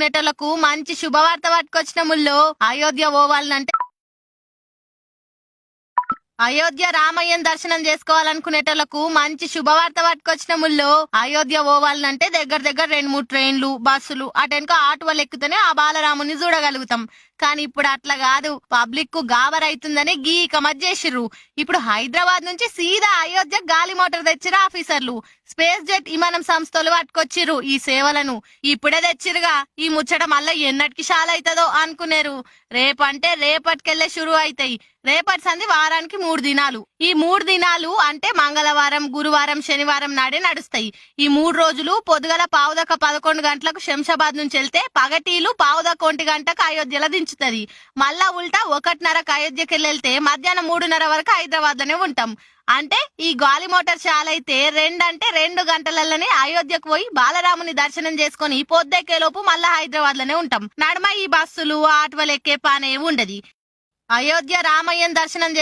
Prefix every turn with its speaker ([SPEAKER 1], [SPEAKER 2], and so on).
[SPEAKER 1] చేసుకోవాలనుకునేటోళ్ళకు మంచి శుభవార్త పట్టుకొచ్చిన ముళ్ళు అయోధ్య పోవాలంటే అయోధ్య రామయ్యను దర్శనం చేసుకోవాలనుకునేటోళ్ళకు మంచి శుభవార్త పట్టుకొచ్చిన ముళ్ళు అయోధ్య పోవాలంటే దగ్గర దగ్గర రెండు మూడు ట్రైన్లు బస్సులు అటెనుక ఆటోలు ఎక్కుతూనే ఆ బాలరాముని చూడగలుగుతాం. కానీ ఇప్పుడు అట్లా కాదు. పబ్లిక్కు గాబరైతుందని గీక మధ్యేసిర్రు ఇప్పుడు హైదరాబాద్ నుంచి సీదా అయోధ్య గాలి మోటార్ తెచ్చిరు ఆఫీసర్లు. స్పేస్ జెట్ విమానం సంస్థలు పట్టుకొచ్చిర్రు ఈ సేవలను. ఇప్పుడే తెచ్చిరుగా ఈ ముచ్చట మళ్ళీ ఎన్నటికి షాలైతదో అనుకునేరు. రేపంటే రేపటికెళ్ళే షురు అవుతాయి రేపటి సంది వారానికి మూడు దినాలు. ఈ మూడు దినాలు అంటే మంగళవారం గురువారం శనివారం నాడే నడుస్తాయి. ఈ మూడు రోజులు పొద్దుగల పావుదక పదకొండు గంటలకు శంషాబాద్ నుంచి వెళ్తే పగటీలు పావుదక ఒంటి గంటకు అయోధ్యలో దించుతుంది. మళ్ళా ఉల్టా ఒకటిన్నరకు అయోధ్యకి వెళ్తే మధ్యాహ్నం మూడున్నర వరకు హైదరాబాద్లోనే ఉంటాం. అంటే ఈ గాలి మోటార్ చాలైతే రెండంటే రెండు గంటలలోనే అయోధ్యకు పోయి బాలరాముని దర్శనం చేసుకొని పొద్దెక్కే లోపు మళ్ళా హైదరాబాద్లోనే ఉంటాం. నడమ ఈ బస్సులు ఆటోలు ఎక్కే పానే ఉండదు. అయోధ్య రామయ్యం దర్శనం